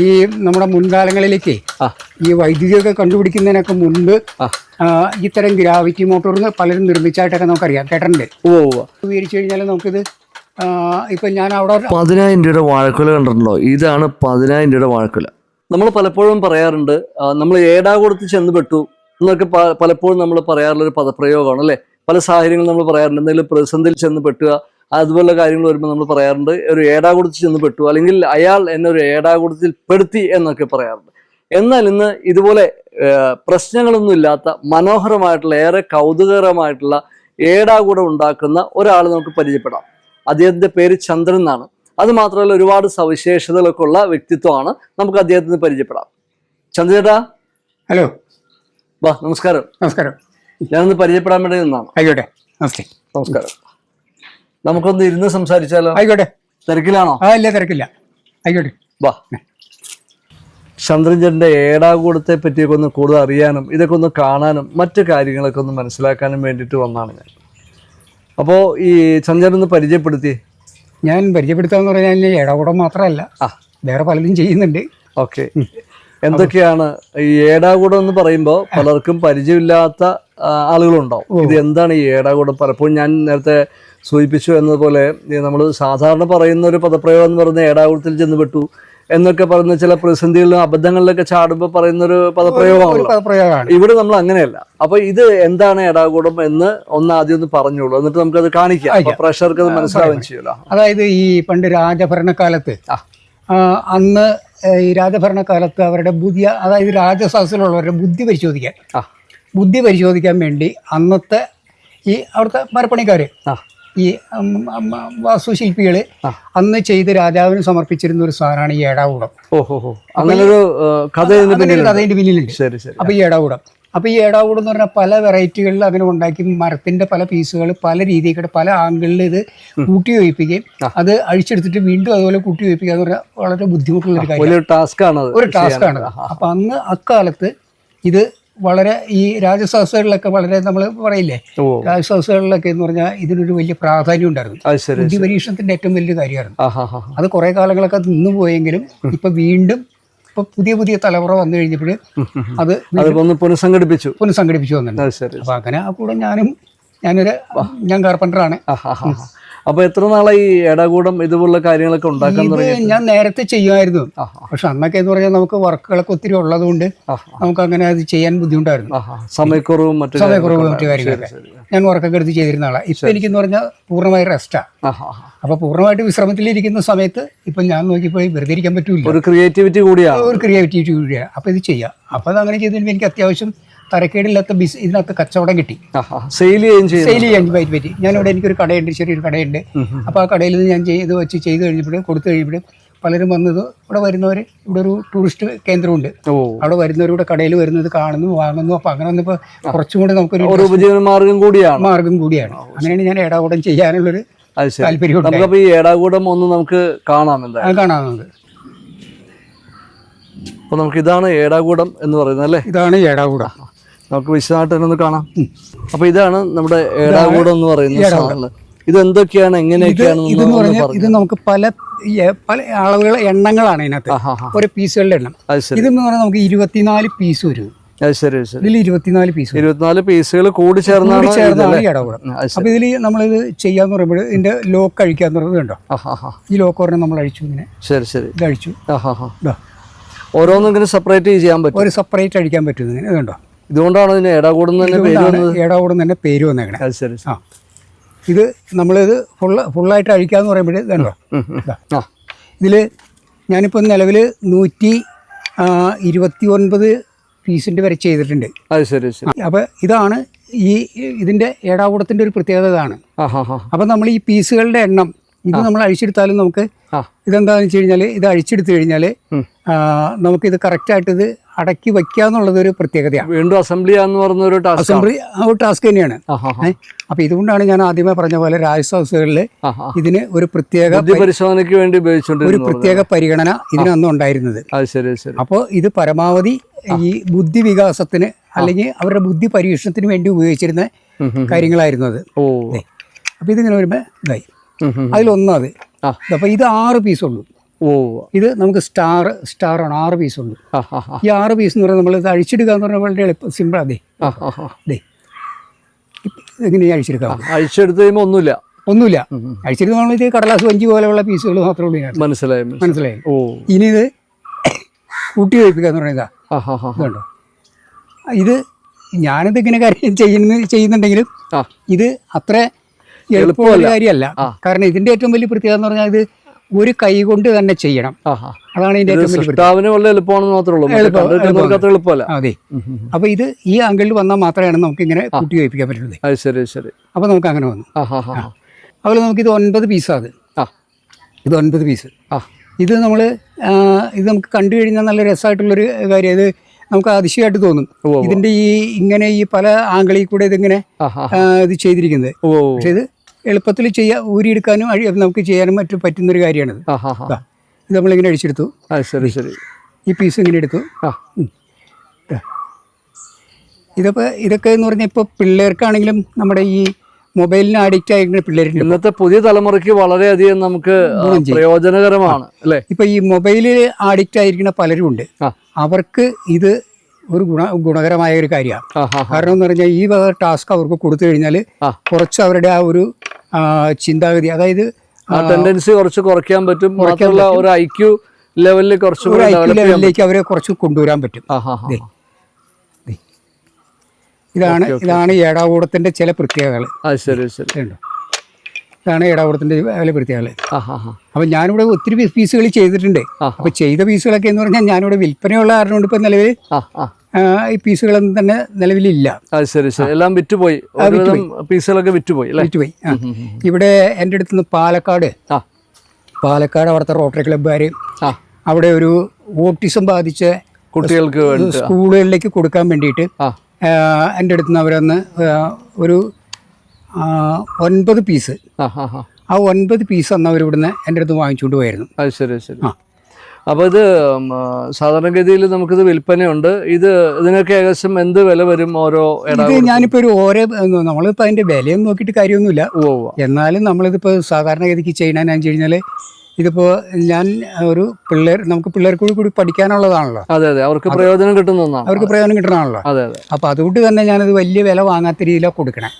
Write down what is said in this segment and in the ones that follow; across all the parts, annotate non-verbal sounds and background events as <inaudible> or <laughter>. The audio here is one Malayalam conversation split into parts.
ഈ നമ്മുടെ മുൻകാലങ്ങളിലേക്ക് ഈ വൈദ്യുതിയൊക്കെ കണ്ടുപിടിക്കുന്നതിനൊക്കെ മുൻപ് ഇത്തരം ഗ്രാവിറ്റി മോട്ടോറിന് പലരും നിർമ്മിച്ചായിട്ടൊക്കെ നമുക്കറിയാം കേട്ടിട്ടുണ്ട്. ഉപയോഗിച്ച് കഴിഞ്ഞാൽ നമുക്കിത് ഇപ്പൊ ഞാൻ അവിടെ പതിനായിരം രൂപയുടെ വാഴക്കുല കണ്ടിട്ടുണ്ടോ? ഇതാണ് പതിനായിരം രൂപയുടെ വാഴക്കുല. നമ്മൾ പലപ്പോഴും പറയാറുണ്ട് നമ്മൾ ഏടാകൂടത്ത് ചെന്ന് പെട്ടു എന്നൊക്കെ പലപ്പോഴും നമ്മൾ പറയാറുള്ള ഒരു പദപ്രയോഗമാണ് അല്ലെ? പല സാഹചര്യങ്ങളും നമ്മൾ പറയാറുണ്ട്. എന്തെങ്കിലും പ്രതിസന്ധിയിൽ ചെന്ന് പെട്ടുക അതുപോലുള്ള കാര്യങ്ങൾ വരുമ്പോൾ നമ്മൾ പറയാറുണ്ട് ഒരു ഏടാകുടത്തിൽ ചെന്ന് പെട്ടു അല്ലെങ്കിൽ അയാൾ എന്നെ ഒരു ഏടാകുടത്തിൽ പെടുത്തി എന്നൊക്കെ പറയാറുണ്ട്. എന്നാൽ ഇന്ന് ഇതുപോലെ പ്രശ്നങ്ങളൊന്നും ഇല്ലാത്ത മനോഹരമായിട്ടുള്ള ഏറെ കൗതുകകരമായിട്ടുള്ള ഏടാകൂടം ഉണ്ടാക്കുന്ന ഒരാൾ നമുക്ക് പരിചയപ്പെടാം. അദ്ദേഹത്തിന്റെ പേര് ചന്ദ്രൻ എന്നാണ്. അത് മാത്രമല്ല ഒരുപാട് സവിശേഷതകളൊക്കെ ഉള്ള വ്യക്തിത്വമാണ് നമുക്ക് അദ്ദേഹത്തിന് പരിചയപ്പെടാം. ചന്ദ്രേട്ടാ? ഹലോ. വാ നമസ്കാരം. നമസ്കാരം. ഞാനൊന്ന് പരിചയപ്പെടാൻ വേണ്ടി നിന്നാണ്. ആയിക്കോട്ടെ. നമസ്കാരം നമസ്കാരം. നമുക്കൊന്ന് ഇരുന്ന് സംസാരിച്ചാലോ? ആയിക്കോട്ടെ. തിരക്കിലാണോ? ആ ഇല്ല തിരക്കില്ല. ആയിക്കോട്ടെ. വാ. ചന്ദ്രൻചന്റെ ഏടാകൂടത്തെ പറ്റിയൊക്കെ ഒന്ന് കൂടുതൽ അറിയാനും ഇതൊക്കെ ഒന്ന് കാണാനും മറ്റു കാര്യങ്ങളൊക്കെ ഒന്ന് മനസ്സിലാക്കാനും വേണ്ടിയിട്ട് വന്നാണ് ഞാൻ. അപ്പോൾ ഈ ചന്ദ്രൻ ഒന്ന് പരിചയപ്പെടുത്തി. ഞാൻ പരിചയപ്പെടുത്താന്ന് പറഞ്ഞാൽ ഏടാകൂടം മാത്രമല്ല ആ. വേറെ പലതും ചെയ്യുന്നുണ്ട്. ഓക്കെ. എന്തൊക്കെയാണ് ഈ ഏടാകൂടം എന്ന് പറയുമ്പോൾ പലർക്കും പരിചയമില്ലാത്ത ആളുകളുണ്ടാവും ഇത് എന്താണ് ഈ ഏടാകൂടം പലപ്പോഴും ഞാൻ നേരത്തെ സൂചിപ്പിച്ചു എന്നതുപോലെ നമ്മൾ സാധാരണ പറയുന്ന ഒരു പദപ്രയോഗം എന്ന് പറയുന്നത് ഏടാകൂടത്തിൽ ചെന്ന് പെട്ടു എന്നൊക്കെ പറയുന്ന ചില പ്രതിസന്ധികളിലും അബദ്ധങ്ങളിലൊക്കെ ചാടുമ്പോൾ പറയുന്ന ഒരു പദപ്രയോഗമാണ്. ഇവിടെ നമ്മൾ അങ്ങനെയല്ല. അപ്പൊ ഇത് എന്താണ് ഏടാകൂടം എന്ന് ഒന്ന് ആദ്യം ഒന്ന് പറഞ്ഞോളൂ എന്നിട്ട് നമുക്കത് കാണിക്കാം. പ്രഷർക്ക് അത് മനസ്സിലാവുകയും ചെയ്യുമല്ലോ അതായത് ഈ പണ്ട് രാജഭരണകാലത്ത് അന്ന് ഈ രാജഭരണകാലത്ത് അവരുടെ ബുദ്ധി അതായത് രാജസദസ്സിലുള്ളവരുടെ ബുദ്ധി പരിശോധിക്കാൻ. ബുദ്ധി പരിശോധിക്കാൻ വേണ്ടി അന്നത്തെ ഈ അവിടുത്തെ മരപ്പണിക്കാർ. ഈ വാസ്തുശില്പികൾ അന്ന് ചെയ്ത് രാജാവിന് സമർപ്പിച്ചിരുന്ന ഒരു സാധനമാണ് ഈ ഏടാകൂടം അങ്ങനൊരു കഥയുടെ പിന്നിലുണ്ട്. അപ്പൊ ഈ ഏടാകൂടം അപ്പൊ ഈ ഏടാകൂടം എന്ന് പറഞ്ഞാൽ പല വെറൈറ്റികളിൽ അങ്ങനെ ഉണ്ടാക്കി മരത്തിന്റെ പല പീസുകൾ പല രീതിയിൽ പല ആംഗിളിൽ ഇത് കൂട്ടി വയ്പ്പിക്കുകയും. അത് അഴിച്ചെടുത്തിട്ട് വീണ്ടും അതുപോലെ കൂട്ടി വയ്പ്പിക്കുക എന്ന് പറഞ്ഞാൽ വളരെ ബുദ്ധിമുട്ടുള്ള ഒരു കാര്യം ഒരു ടാസ്ക് ആണ് അപ്പം അന്ന് അക്കാലത്ത് ഇത് വളരെ ഈ രാജസദസ്സുകളിലൊക്കെ വളരെ നമ്മൾ പറയില്ലേ? രാജസദസ്സുകളിലൊക്കെ എന്ന് പറഞ്ഞാൽ ഇതിനൊരു വലിയ പ്രാധാന്യം ഉണ്ടായിരുന്നു. ബുദ്ധി പരീക്ഷണത്തിന്റെ ഏറ്റവും വലിയ കാര്യമായിരുന്നു. അത് കുറെ കാലങ്ങളൊക്കെ നിന്നു പോയെങ്കിലും ഇപ്പൊ വീണ്ടും ഇപ്പൊ പുതിയ പുതിയ തലമുറ വന്നു കഴിഞ്ഞപ്പോൾ അത് പുനഃസംഘടിപ്പിച്ചു. പുനഃസംഘടിപ്പിച്ചു വന്നിട്ടുണ്ട്. അപ്പൊ അങ്ങനെ ആ കൂടെ ഞാനും ഞാനൊരു ഞാൻ കാർപ്പന്ററാണ്. അപ്പൊ എത്ര നാളായി ഇടകൂടം ഇതുപോലുള്ള കാര്യങ്ങളൊക്കെ ഉണ്ടാക്കാൻ തുടങ്ങി ഞാൻ നേരത്തെ ചെയ്യുമായിരുന്നു. പക്ഷെ അന്നൊക്കെ എന്ന് പറഞ്ഞാൽ നമുക്ക് വർക്കുകളൊക്കെ ഒത്തിരി ഉള്ളതുകൊണ്ട് നമുക്ക് അങ്ങനെ അത് ചെയ്യാൻ ബുദ്ധിമുട്ടായിരുന്നു. സമയക്കുറവും മറ്റു സമയക്കുറവും മറ്റു കാര്യങ്ങളൊക്കെ. ഞാൻ വർക്കൊക്കെ എടുത്ത് ചെയ്തിരുന്ന ആളാണ് ഇപ്പൊ എനിക്കെന്ന് പറഞ്ഞാൽ പൂർണമായി റെസ്റ്റാണ് ഹാ. അപ്പൊ പൂർണമായിട്ട് വിശ്രമത്തിലിരിക്കുന്ന സമയത്ത് ഇപ്പൊ ഞാൻ നോക്കിപ്പോയി വെറുതെ ഇരിക്കാൻ പറ്റൂല. ഒരു ക്രിയേറ്റിവിറ്റി കൂടിയാണ് ഒരു ക്രിയേറ്റിവിറ്റി കൂടിയാണ് അപ്പൊ ഇത് ചെയ്യാം. അപ്പൊ അത് അങ്ങനെ ചെയ്തതിന് എനിക്ക് അത്യാവശ്യം തരക്കേടില്ലാത്ത ബിസ് ഇതിനകത്ത് കച്ചവടം കിട്ടി. സെയിൽ ചെയ്യുകയും ചെയ്യും സെയിൽ ചെയ്യാൻ പറ്റി പറ്റി ഞാനിവിടെ എനിക്കൊരു കടയുണ്ട് ചെറിയൊരു കടയുണ്ട്. അപ്പോൾ ആ കടയിൽ നിന്ന് ഞാൻ ചെയ്ത് വെച്ച് ചെയ്ത് കഴിഞ്ഞപ്പോൾ കൊടുത്തു കഴിഞ്ഞപ്പോൾ പലരും വന്നത് ഇവിടെ വരുന്നവർ ഇവിടെ ഒരു ടൂറിസ്റ്റ് കേന്ദ്രമുണ്ട്. അവിടെ വരുന്നവർ ഇവിടെ കടയിൽ വരുന്നത് കാണുന്നു വാങ്ങുന്നു. അപ്പോൾ അങ്ങനെ വന്നപ്പോൾ കുറച്ചും കൂടി നമുക്കൊരു ഉപജീവന മാർഗം കൂടിയാണ്. മാർഗം കൂടിയാണ്. അങ്ങനെയാണ് ഞാൻ ഏടാകൂടം ചെയ്യാനുള്ളൊരു താല്പര്യം ഈ ഏടാകൂടം ഒന്ന് നമുക്ക് കാണാം എന്തായാലും. കാണാം നമുക്ക്. അപ്പൊ നമുക്ക് ഇതാണ് ഏടാകൂടം എന്ന് പറയുന്നത് അല്ലേ? ഇതാണ് ഏടാകൂടം. നമുക്ക് വിശദമായിട്ട് തന്നെ ഒന്ന് കാണാം. അപ്പൊ ഇതാണ് നമ്മുടെ ഏടാകൂടം എന്ന് പറയുന്ന സാധനങ്ങൾ. ഇത് എന്തൊക്കെയാണ് എങ്ങനെയൊക്കെയാണ് ഇതെന്ന് പറഞ്ഞാൽ ഇത് നമുക്ക് പല പല അളവുകൾ എണ്ണങ്ങളാണ് ഇതിനകത്ത്. ഒരു പീസുകളുടെ എണ്ണം. ഇതെന്ന് പറഞ്ഞാൽ നമുക്ക് ഇരുപത്തിനാല് പീസ് വരും. ശരി ഇതിൽ ഇരുപത്തിനാല് പീസ് ഇരുപത്തിനാല് പീസുകൾ കൂടി ചേർന്നാണ് ചേർന്നാണ് അത് അപ്പൊ ഇതിൽ നമ്മളിത് ചെയ്യാന്ന് പറയുമ്പോൾ ഇതിന്റെ ലോക്ക് അഴിക്കാന്ന് പറയുന്നത് കണ്ടോ? ഈ ലോക്ക് ഒരെണ്ണം നമ്മൾ അഴിച്ചു ഇങ്ങനെ. ശരി ശരി. ഇത് അഴിച്ചു ഓരോന്നും ഇങ്ങനെ സെപ്പറേറ്റ് ചെയ്യാൻ പറ്റും. ഒരു സെപ്പറേറ്റ് അഴിക്കാൻ പറ്റും ഇങ്ങനെ കണ്ടോ? ഇതുകൊണ്ടാണ് ഇതിന് ഏടാകൂടം തന്നെ പേര് വന്നത്. തന്നെ പേര് വന്നേക്കണേ. അത് ശരി. ആ. ഇത് നമ്മളിത് ഫുള്ള് ഫുള്ളായിട്ട് അഴിക്കാന്ന് പറയുമ്പോഴേ ഇത് കണ്ടോ? ഉം, ഉം. ഇതാ. ആ. ഇതിൽ ഞാനിപ്പോൾ നിലവിൽ നൂറ്റി ഇരുപത്തി ഒൻപത് പീസിന്റെ വരെ ചെയ്തിട്ടുണ്ട്. അത് ശരി ശരി. അപ്പോൾ ഇതാണ് ഈ ഇതിന്റെ ഏടാകൂടത്തിന്റെ ഒരു പ്രത്യേകത ഇതാണ്. അപ്പം നമ്മൾ ഈ പീസുകളുടെ എണ്ണം ഇത് നമ്മൾ അഴിച്ചെടുത്താലും നമുക്ക്. ഇതെന്താണെന്ന് വെച്ച് കഴിഞ്ഞാൽ ഇത് അഴിച്ചെടുത്തു കഴിഞ്ഞാൽ. നമുക്കിത് കറക്റ്റായിട്ട് ഇത് അടക്കി വയ്ക്കുക എന്നുള്ളത് ഒരു പ്രത്യേകതയാണ്. വീണ്ടും അസംബ്ലി എന്ന് പറഞ്ഞ ഒരു അസംബ്ലി ആ ഒരു ടാസ്ക് തന്നെയാണ്. അപ്പൊ ഇതുകൊണ്ടാണ് ഞാൻ ആദ്യമേ പറഞ്ഞ പോലെ രാജസദസ്സുകളിൽ ഹൗസുകളിൽ ഇതിന് ഒരു പ്രത്യേക പരിശോധനയ്ക്ക് വേണ്ടി ഒരു പ്രത്യേക പരിഗണന ഇതിനൊന്നും ഉണ്ടായിരുന്നത്. അപ്പോൾ ഇത് പരമാവധി ഈ ബുദ്ധി വികാസത്തിന് അല്ലെങ്കിൽ അവരുടെ ബുദ്ധി പരീക്ഷണത്തിന് വേണ്ടി ഉപയോഗിച്ചിരുന്ന. കാര്യങ്ങളായിരുന്നു അത്. അപ്പൊ ഇതിങ്ങനെ വരുമ്പോ ഇതായി. അപ്പൊ അതിലൊന്നത്. ആ. ഇത് ആറ് പീസുള്ളൂ ഓ. ഇത് നമുക്ക് സ്റ്റാർ സ്റ്റാർ ആണ് ആറ് പീസ് ഉണ്ട്. ഈ ആറ് പീസ് എന്ന് പറഞ്ഞാൽ നമ്മൾ ഇത് അഴിച്ചെടുക്കുക എന്ന് പറഞ്ഞാൽ വളരെ എളുപ്പം സിമ്പിൾ അതെ അതെ എങ്ങനെ അഴിച്ചെടുക്കാം? അഴിച്ചെടുത്ത് കഴിയുമ്പോൾ ഒന്നുമില്ല. ഒന്നുമില്ല. അഴിച്ചെടുക്കുന്ന നമ്മൾ ഇത് കടലാസ് വഞ്ചി പോലെയുള്ള പീസുകൾ മാത്രമേ ഉള്ളൂ ഞാൻ മനസ്സിലായി മനസ്സിലായി. ഓ. ഇനി ഇത് കൂട്ടി വയ്പ്പിക്കുക എന്ന് പറഞ്ഞാൽ ഇതാ. ഇത് ഞാനിത് ഇങ്ങനെ കാര്യം ചെയ്യുന്ന ചെയ്യുന്നുണ്ടെങ്കിലും ഇത് അത്ര എളുപ്പമുള്ള കാര്യമല്ല. കാരണം ഇതിന്റെ ഏറ്റവും വലിയ പ്രത്യേകത എന്ന് പറഞ്ഞാൽ ഇത് ഒരു കൈ കൊണ്ട് തന്നെ ചെയ്യണം. അതാണ് ഇതിന്റെ എളുപ്പമല്ല. അതെ. അപ്പൊ ഇത് ഈ ആംഗിളിൽ വന്നാൽ മാത്രമാണ് നമുക്ക് ഇങ്ങനെ കൂട്ടി വയ്പ്പിക്കാൻ പറ്റുന്നത്. അത് ശരി ശരി. അപ്പൊ നമുക്ക് അങ്ങനെ വന്നു. അതുപോലെ നമുക്ക് ഇത് ഒൻപത് പീസാണ് ആ. ഇത് ഒൻപത് പീസ് ഇത് നമ്മൾ ഇത് നമുക്ക് കണ്ടു കഴിഞ്ഞാൽ നല്ല രസമായിട്ടുള്ളൊരു കാര്യം. ഇത് നമുക്ക് അതിശയമായിട്ട് തോന്നും. ഇതിന്റെ ഈ ഇങ്ങനെ ഈ പല ആംഗിളിൽ കൂടെ ഇതിങ്ങനെ ഇത് ചെയ്തിരിക്കുന്നത്. പക്ഷെ ഇത് എളുപ്പത്തിൽ ചെയ്യാൻ ഊരിയെടുക്കാനും അഴി നമുക്ക് ചെയ്യാനും മറ്റും പറ്റുന്നൊരു കാര്യമാണിത്. ആ ആ ആ ദാ, ഇത് നമ്മളിങ്ങനെ അടിച്ചെടുത്തു അത് ശരി ശരി. ഈ പീസ് ഇങ്ങനെ എടുത്തു. ആ. ദാ. ഇതിപ്പോൾ ഇതൊക്കെ എന്ന് പറഞ്ഞാൽ ഇപ്പോൾ പിള്ളേർക്കാണെങ്കിലും നമ്മുടെ ഈ മൊബൈലിന് അഡിക്റ്റ് ആയിരിക്കുന്ന പിള്ളേരുണ്ട് ഇന്നത്തെ പുതിയ തലമുറയ്ക്ക് വളരെയധികം നമുക്ക് ആ, പ്രയോജനകരമാണ് അല്ലേ? ഇപ്പം ഈ മൊബൈലിൽ അഡിക്റ്റ് ആയിരിക്കുന്ന പലരും ഉണ്ട്. ആ. അവർക്ക് ഇത് ഒരു ഗുണ ഗുണകരമായ ഒരു കാര്യമാണ്. ആ കാരണം എന്ന് പറഞ്ഞാൽ ഈ വക ടാസ്ക് അവർക്ക് കൊടുത്തു കഴിഞ്ഞാൽ ആ. കുറച്ച് അവരുടെ ആ ഒരു ചിന്താഗതി. അതായത് ആ ടെൻഡൻസി കുറച്ച് കുറയ്ക്കാൻ പറ്റും. മാത്രമല്ല ഒരു ഐക്യു ലെവലിൽ കുറച്ച് ഒരു ഐക്യു ലെവലിലേക്ക് അവരെ കുറച്ച് കൊണ്ടുവരാൻ പറ്റും. ഇതാണ് ഇതാണ് ഏടാകൂടത്തിന്റെ ചില പ്രത്യേകതകൾ. ശരി ശരി. ഇതാണ് ഏടാകൂടത്തിന്റെ ചില പ്രത്യേകതകൾ. അപ്പൊ ഞാനിവിടെ ഒത്തിരി പീസുകൾ ചെയ്തിട്ടുണ്ട്. അപ്പൊ ചെയ്ത പീസുകളൊക്കെ എന്ന് പറഞ്ഞാൽ ഞാനിവിടെ വിൽപ്പനയുള്ള കാരണം കൊണ്ട് ഇപ്പം നിലവിൽ. ഈ പീസുകളൊന്നും തന്നെ നിലവിലില്ല. അത് ശരി ശരി. എല്ലാം വിറ്റുപോയി. പീസുകളൊക്കെ വിറ്റുപോയി വിറ്റുപോയി. ഇവിടെ എന്റെ അടുത്ത് നിന്ന് പാലക്കാട് പാലക്കാട് അവിടുത്തെ റോട്ടറി ക്ലബ്ബുകാർ അവിടെ ഒരു ഓട്ടിസം ബാധിച്ച കുട്ടികൾക്ക് സ്കൂളുകളിലേക്ക് കൊടുക്കാൻ വേണ്ടിയിട്ട് എന്റെ അടുത്ത് നിന്ന് അവരന്ന് ഒരു ഒൻപത് പീസ്. ആ ഒൻപത് പീസ് അന്ന് അവർ ഇവിടുന്ന് എന്റെ അടുത്ത് വാങ്ങിച്ചുകൊണ്ട് പോയിരുന്നു അത് ശരി ശരി. ആ. അപ്പോൾ ഇത് സാധാരണഗതിയിൽ നമുക്കിത് വിൽപ്പനയുണ്ട്. ഇത് ഇതിനൊക്കെ ഏകദേശം എന്ത് വില വരും ഓരോ ഇത് ഞാനിപ്പോൾ ഒരു ഓരോ നമ്മളിപ്പോൾ അതിന്റെ വിലയും നോക്കിയിട്ട് കാര്യമൊന്നുമില്ല. എന്നാലും നമ്മളിതിപ്പോൾ സാധാരണഗതിക്ക് ചെയ്യണമെന്ന് വെച്ച് കഴിഞ്ഞാൽ ഇതിപ്പോൾ ഞാൻ ഒരു പിള്ളേർ നമുക്ക് പിള്ളേർക്ക് കൂടി കൂടി പഠിക്കാനുള്ളതാണല്ലോ. അതെ അതെ. അവർക്ക് പ്രയോജനം കിട്ടുന്ന അവർക്ക് പ്രയോജനം കിട്ടണമല്ലോ അതെ അതെ. അപ്പോൾ അതുകൊണ്ട് തന്നെ ഞാനത് വലിയ വില വാങ്ങാത്ത രീതിയിലാണ് കൊടുക്കണേ.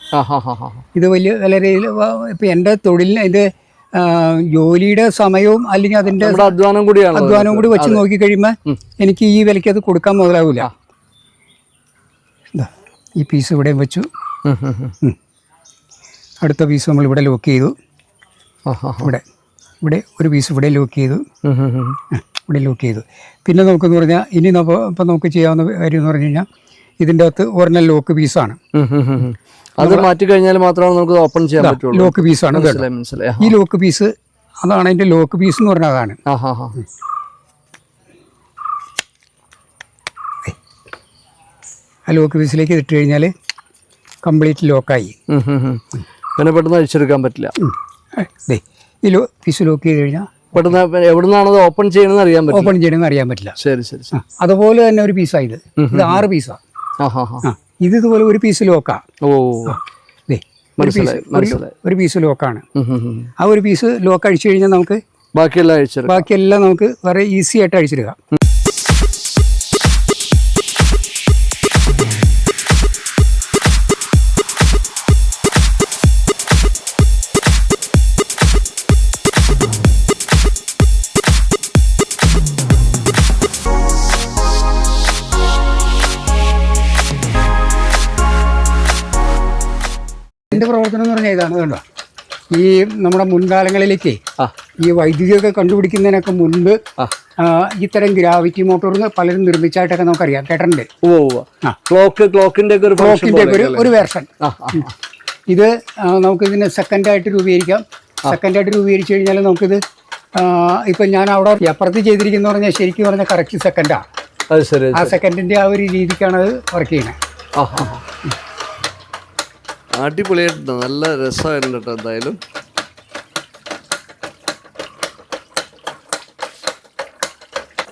ഇത് വലിയ വില രീതിയിൽ ഇപ്പം എന്റെ തൊഴിലിന് ഇത് ജോലിയുടെ സമയവും അല്ലെങ്കിൽ അതിന്റെ അധ്വാനം കൂടിയാണ് അധ്വാനം കൂടി വെച്ച് നോക്കി കഴിയുമ്പോൾ എനിക്ക് ഈ വിലയ്ക്ക് അത് കൊടുക്കാൻ മുതലാവില്ല ഈ പീസ് ഇവിടെ വെച്ചു. അടുത്ത പീസ് നമ്മൾ ഇവിടെ ലോക്ക് ചെയ്തു. ഇവിടെ ഇവിടെ ഒരു പീസ് ഇവിടെ ലോക്ക് ചെയ്തു. ഇവിടെ ലോക്ക് ചെയ്തു. പിന്നെ നമുക്കെന്ന് പറഞ്ഞാൽ ഇനി നമ്മൾ ഇപ്പം നമുക്ക് ചെയ്യാവുന്ന കാര്യം എന്ന് പറഞ്ഞു കഴിഞ്ഞാൽ ഇതിന്റെ അകത്ത് ഒരെണ്ണം ലോക്ക് പീസാണ് അത് മാറ്റി കഴിഞ്ഞാൽ മാത്രമാണ് നമുക്ക് ഓപ്പൺ ചെയ്യാൻ പറ്റുള്ളൂ. ലോക്ക് പീസാണ് ഈ ലോക്ക് പീസ് അതാണ് അതിന്റെ ലോക്ക് പീസ് എന്ന് പറഞ്ഞാൽ അതാണ് ആ ലോക്ക് പീസിലേക്ക് ഇട്ട് കഴിഞ്ഞാൽ കംപ്ലീറ്റ് ലോക്കായി. പിന്നെ പെട്ടെന്ന് അഴിച്ചെടുക്കാൻ പറ്റില്ല. ഈ ലോ പീസ് ലോക്ക് ചെയ്ത് കഴിഞ്ഞാൽ പെട്ടെന്ന് എവിടുന്നാണ് അത് ഓപ്പൺ ചെയ്യണമെന്ന് അറിയാൻ പറ്റില്ല. ഓപ്പൺ ചെയ്യണമെന്ന് അറിയാൻ പറ്റില്ല. ശരി ശരി അതുപോലെ തന്നെ ഒരു പീസാണ് ഇത്. ഇത് ആറ് പീസാണ് ആ. ഹാ ഹാ ഇത് ഇതുപോലെ ഒരു പീസ് ലോക്കാ ഓ. ഒരു പീസ് ലോക്കാണ്. ആ ഒരു പീസ് ലോക്ക് അഴിച്ചു കഴിഞ്ഞാൽ നമുക്ക് ബാക്കിയെല്ലാം ബാക്കിയെല്ലാം നമുക്ക് വളരെ ഈസി ആയിട്ട് അഴിച്ചെടുക്കാം ഇതാണ് കണ്ടോ? ഈ നമ്മുടെ മുൻകാലങ്ങളിലേക്ക് ഈ വൈദ്യുതിയൊക്കെ കണ്ടുപിടിക്കുന്നതിനൊക്കെ മുൻപ് ഇത്തരം ഗ്രാവിറ്റി മോട്ടോർ പലരും നിർമ്മിച്ചായിട്ടൊക്കെ നമുക്കറിയാം. കേട്ടിട്ടുണ്ട്? ക്ലോക്ക് ക്ലോക്കിന്റെ ഒരു ക്ലോക്കിന്റെ ഒരു ഒരു വേർഷൻ. ഇത് നമുക്ക് ഇതിനെ സെക്കൻഡായിട്ട് രൂപീകരിക്കാം. സെക്കൻഡായിട്ട് രൂപീകരിച്ചു കഴിഞ്ഞാൽ നമുക്കിത് ഇപ്പൊ ഞാൻ അവിടെ അപ്പുറത്ത് ചെയ്തിരിക്കുന്ന പറഞ്ഞാൽ ശരിക്കും പറഞ്ഞാൽ കറക്റ്റ് സെക്കൻഡാണ് ആ. സെക്കൻഡിന്റെ ആ ഒരു രീതിക്കാണ് അത് വർക്ക് ചെയ്യുന്നത്. അടിപൊളിയായിട്ടുണ്ട്. നല്ല രസമായിരുന്നു കേട്ടോ എന്തായാലും.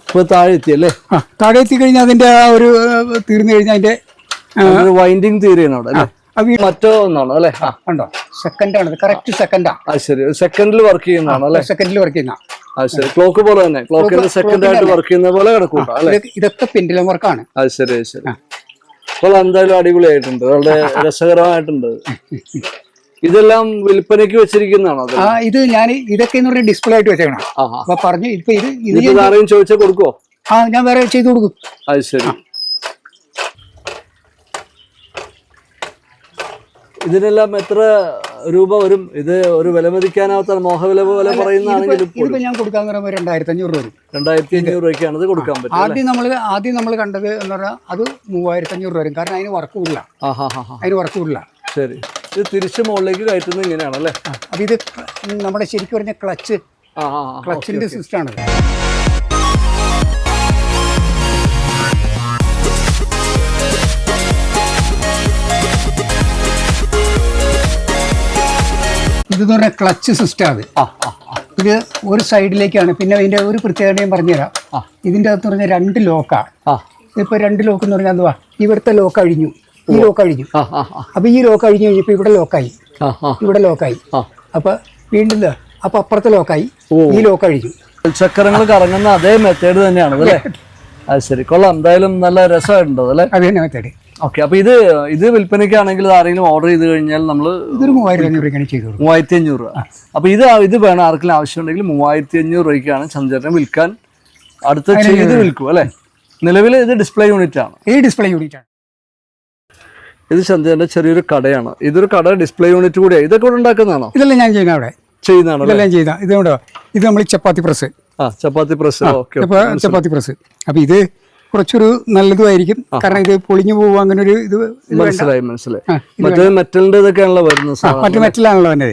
ഇപ്പൊ താഴെ എത്തിയല്ലേ ആ താഴെ എത്തിക്കഴിഞ്ഞാൽ അതിന്റെ ആ ഒരു തീർന്നു കഴിഞ്ഞാൽ അതിന്റെ വൈൻഡിങ് തീരുകയാണ് അവിടെ അല്ലേ? അത് മറ്റോ ഒന്നാണോ അല്ലേ? ആ. കണ്ടോ സെക്കൻഡാണ് കറക്റ്റ് സെക്കൻഡാ അത് ശരി. സെക്കൻഡിൽ വർക്ക് ചെയ്യുന്നതാണോ അല്ലേ? സെക്കൻഡിൽ വർക്ക് ചെയ്യുന്ന. അത് ശരി. ക്ലോക്ക് പോലെ തന്നെ. ക്ലോക്കിന്റെ സെക്കൻഡ് ആയിട്ട് വർക്ക് ചെയ്യുന്ന പോലെ കിടക്കൂട്ടോ അല്ലെ? ഇതൊക്കെ- ഇതൊക്കെ വർക്കാണ് അത് ശരി ശരി. അപ്പോൾ എന്തായാലും അടിപൊളിയായിട്ടുണ്ട്. വളരെ രസകരമായിട്ടുണ്ട്. ഇതെല്ലാം വിൽപ്പനയ്ക്ക് വെച്ചിരിക്കുന്നതാണോ ആ ഇത് ഞാൻ ഇതൊക്കെ എന്ന് ഡിസ്പ്ലേ ആയിട്ട് വെച്ചേക്കണം. അപ്പൊ പറഞ്ഞു ഇപ്പൊ ഇത് ഇത് ആരെയും ചോദിച്ചാൽ കൊടുക്കുവോ? ആ ഞാൻ വേറെ ചെയ്തു കൊടുക്കും. അത് ശരി. ഇതിനെല്ലാം എത്ര രൂപ വരും. ഇത് ഒരു വിലമതിക്കാനാവാത്ത മോഹവില പോലെ പറയുന്നതാണെങ്കിലും ഇതിപ്പോ ഞാൻ കൊടുക്കാൻ പറയുമ്പോൾ രണ്ടായിരത്തി അഞ്ഞൂറ് വരും. രണ്ടായിരത്തി അഞ്ഞൂറ് രൂപയ്ക്കാണ് ഇത് കൊടുക്കാൻ പറ്റും ആദ്യം നമ്മൾ ആദ്യം നമ്മൾ കണ്ടത് എന്ന് പറഞ്ഞാൽ അത് മൂവായിരത്തി അഞ്ഞൂറ് വരും. കാരണം അതിന് വർക്ക് കൂടില്ല അതിന് വർക്ക് കൂടില്ല ശരി. ഇത് തിരിച്ച് മുകളിലേക്ക് കയറ്റുന്നത് ഇങ്ങനെയാണല്ലേ? അപ്പൊ ഇത് നമ്മുടെ ശരിക്കും പറഞ്ഞ ക്ലച്ച്. ക്ലച്ചിന്റെ സിസ്റ്റം ഇതെന്ന് പറഞ്ഞാൽ ക്ലച്ച് സിസ്റ്റം അത് ഇത് ഒരു സൈഡിലേക്കാണ് പിന്നെ ഇതിന്റെ ഒരു പ്രത്യേകത ഞാൻ പറഞ്ഞുതരാം ഇതിന്റെ അകത്ത് പറഞ്ഞാൽ രണ്ട് ലോക്കാണ് ഇപ്പൊ രണ്ട് ലോക്ക് എന്ന് പറഞ്ഞാൽ എന്തുവാ? ഇവിടുത്തെ ലോക്ക് അഴിഞ്ഞു. ഈ ലോക്ക് അഴിഞ്ഞു. അപ്പൊ ഈ ലോക്ക് അഴിഞ്ഞു കഴിഞ്ഞപ്പോ ഇവിടെ ലോക്കായി ഇവിടെ ലോക്കായി. അപ്പൊ വീണ്ടും അപ്പൊ അപ്പുറത്തെ ലോക്കായി ഈ ലോക്ക് അഴിഞ്ഞു. ചക്രങ്ങൾ കറങ്ങുന്ന അതേ മെത്തേഡ് തന്നെയാണ് അല്ലേ? <laughs> അത് ശരി. കൊള്ളാം. എന്തായാലും നല്ല രസമായിട്ടുണ്ടോ അല്ലേ? അത് തന്നെ മെത്തേഡ് ഓക്കെ അപ്പൊ ഇത് ഇത് വിൽപ്പനയ്ക്കാണെങ്കിൽ ഇത് ആരെങ്കിലും ഓർഡർ ചെയ്ത് കഴിഞ്ഞാൽ നമ്മൾ ഇതൊരു മൂവായിരത്തി അഞ്ഞൂറ് ചെയ്തു മൂവായിരത്തി അഞ്ഞൂറ് രൂപ. അപ്പൊ ഇത് ഇത് വേണം ആർക്കെങ്കിലും ആവശ്യമുണ്ടെങ്കിൽ മൂവായിരത്തി അഞ്ഞൂറ് രൂപയ്ക്കാണ് ചന്ദ്രനെ വിൽക്കാൻ അടുത്ത ചെയ്ത് വിൽക്കും അല്ലെ? നിലവിൽ ഇത് ഡിസ്പ്ലേ യൂണിറ്റ് ആണ്. ഈ ഡിസ്പ്ലേ യൂണിറ്റ് ആണ്. ഇത് ചന്ദ്രന്റെ ചെറിയൊരു കടയാണ്. ഇതൊരു കട ഡിസ്പ്ലേ യൂണിറ്റ് കൂടിയാണ് ഇതൊക്കെ ഇവിടെ ഉണ്ടാക്കുന്നതാണോ? ഇതെല്ലാം ഞാൻ ചെയ്യുന്ന അവിടെ. ചെയ്യുന്നതാണോ ഇതെല്ലാം ചെയ്ത ഇതുകൊണ്ടോ ഇത് നമ്മൾ ചപ്പാത്തി പ്രസ്. ആ chapati press. Okay chapati press. അപ്പൊ ഇത് കുറച്ചൊരു നല്ലതുമായിരിക്കും. കാരണം ഇത് പൊളിഞ്ഞു പോകും അങ്ങനെ ഒരു ഇത്. മനസ്സിലായി മനസ്സിലായി. മറ്റേ മെറ്റലിന്റെ ഇതൊക്കെയാണല്ലോ വരുന്നത് മറ്റു മെറ്റലാണല്ലോ തന്നെ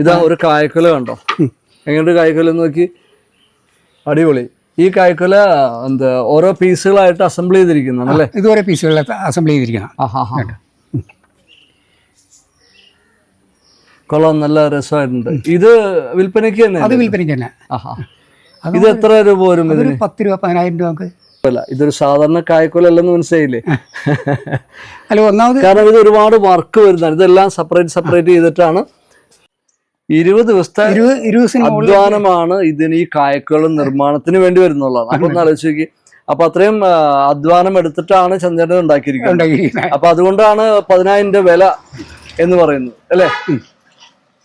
ഇതാ ഒരു കായ്ക്കുല കണ്ടോ? എങ്ങനെയുണ്ട് കായ്ക്കുല നോക്കി? അടിപൊളി. ഈ കായ്ക്കുല എന്താ ഓരോ പീസുകളായിട്ട് അസംബിൾ ചെയ്തിരിക്കുന്നതാണ് അല്ലേ? പീസുകളായിട്ട് അസംബിൾ ചെയ്തിരിക്കണം. കൊള്ളാം നല്ല രസമായിട്ടുണ്ട്. ഇത് വിൽപ്പനയ്ക്ക് തന്നെ അത് വിൽപ്പനയ്ക്ക് തന്നെ. ഇത് എത്ര രൂപ വരും പത്ത് രൂപ പതിനായിരം രൂപ നമുക്ക് അല്ല ഇതൊരു സാധാരണ കായ്ക്കൊലല്ലെന്ന് മനസ്സിലായില്ലേ? അല്ല ഒന്നാമത് കാരണം ഇത് ഒരുപാട് വർക്ക് വരുന്നതാണ്. ഇതെല്ലാം സെപ്പറേറ്റ് സെപ്പറേറ്റ് ചെയ്തിട്ടാണ് ഇരുപത് ദിവസത്തെ അധ്വാനമാണ് ഇതിന് ഈ കായക്കുകളുടെ നിർമ്മാണത്തിന് വേണ്ടി വരുന്നുള്ളതാണ് അപ്പൊ ഒന്ന് ആലോചിച്ച് നോക്കി. അപ്പൊ അത്രയും അധ്വാനം എടുത്തിട്ടാണ് ചന്ദ്രനെ ഉണ്ടാക്കിയിരിക്കുന്നത്. ഉണ്ടാക്കിയിരിക്കുന്നത്. അപ്പൊ അതുകൊണ്ടാണ് പതിനായിരം രൂപ വില എന്ന് പറയുന്നത്. അല്ലെ?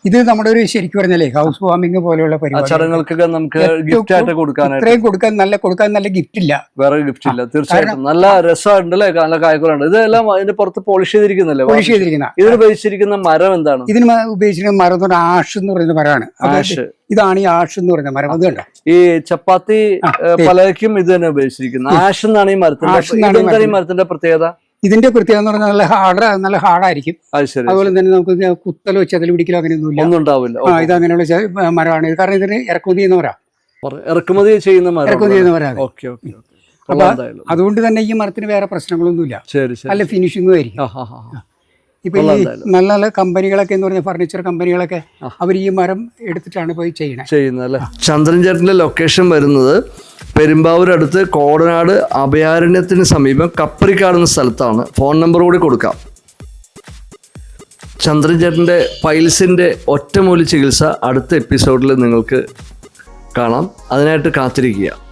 ഇത് നമ്മുടെ ഒരു ശരിക്കും പറഞ്ഞാലേ ഹൗസ് വാമിംഗ് പോലെയുള്ള ചടങ്ങുകൾക്കൊക്കെ നമുക്ക് ഗിഫ്റ്റ് ആയിട്ട് കൊടുക്കാനായിട്ട്. ഇത്രയും കൊടുക്കാൻ നല്ല കൊടുക്കാൻ നല്ല ഗിഫ്റ്റ് ഇല്ല. വേറെ ഗിഫ്റ്റ് ഇല്ല തീർച്ചയായിട്ടും. നല്ല രസമുണ്ടല്ലേ അല്ലേ നല്ല കായക്കുകളുണ്ട് ഇതെല്ലാം അതിന്റെ പുറത്ത് പോളിഷ് ചെയ്തിരിക്കുന്നല്ലേ പോളിഷ് ചെയ്തിരിക്കുന്ന. ഇതിന് ഉപയോഗിച്ചിരിക്കുന്ന മരം എന്താണ്? ഇതിന് ഉപയോഗിച്ചിരിക്കുന്ന മരം എന്ന് പറഞ്ഞാൽ ആഷ് എന്ന് പറയുന്ന മരമാണ്. ആഷ്. ഇതാണ് ഈ ആഷ് എന്ന് പറയുന്ന മരം. അതുകൊണ്ട്. കണ്ടോ ഈ ചപ്പാത്തി പലർക്കും ഇത് തന്നെ ഉപയോഗിച്ചിരിക്കുന്നത്. ആഷ് എന്നാണ് ഈ മരത്തിന്റെ ആഷ് എന്നാണ് ഈ മരത്തിന്റെ പ്രത്യേകത? ഇതിന്റെ പ്രത്യേകത എന്ന് പറഞ്ഞാൽ നല്ല ഹാർഡ് നല്ല ഹാർഡായിരിക്കും അതുപോലെ തന്നെ നമുക്ക് കുത്തലോ ചെതൽ പിടിക്കലോ അങ്ങനെയൊന്നും ഇല്ല ഇത് അങ്ങനെയുള്ള മരമാണ്. ഇത് കാരണം ഇതിന് ഇറക്കുമതി ചെയ്യുന്നവരാ ഇറക്കുമതി ചെയ്യുന്ന ഇറക്കുമതി ചെയ്യുന്നവരാണ് ഓക്കെ ഓക്കെ ഓക്കെ. അതുകൊണ്ട് തന്നെ ഈ മരത്തിന് വേറെ പ്രശ്നങ്ങളൊന്നുമില്ല. നല്ല ഫിനിഷിങ്ങും ആയിരിക്കും. ഇപ്പൊ ഈ നല്ല നല്ല കമ്പനികളൊക്കെ എന്ന് പറഞ്ഞ ഫർണിച്ചർ കമ്പനികളൊക്കെ അവർ ഈ മരം എടുത്തിട്ടാണ് പോയി ചെയ്യണേ. ചെയ്യുന്നത് അല്ലേ? ചന്ദ്രൻ ചേട്ടന്റെ ലൊക്കേഷൻ വരുന്നത് പെരുമ്പാവൂർ അടുത്ത് കോടനാട് അഭയാരണ്യത്തിന് സമീപം കപ്പറിക്കാട് എന്ന സ്ഥലത്താണ്. ഫോൺ നമ്പർ കൂടി കൊടുക്കാം. ചന്ദ്രചേട്ടന്റെ പൈൽസിന്റെ ഒറ്റമൂലി ചികിത്സ അടുത്ത എപ്പിസോഡിൽ നിങ്ങൾക്ക് കാണാം. അതിനായിട്ട് കാത്തിരിക്കുക.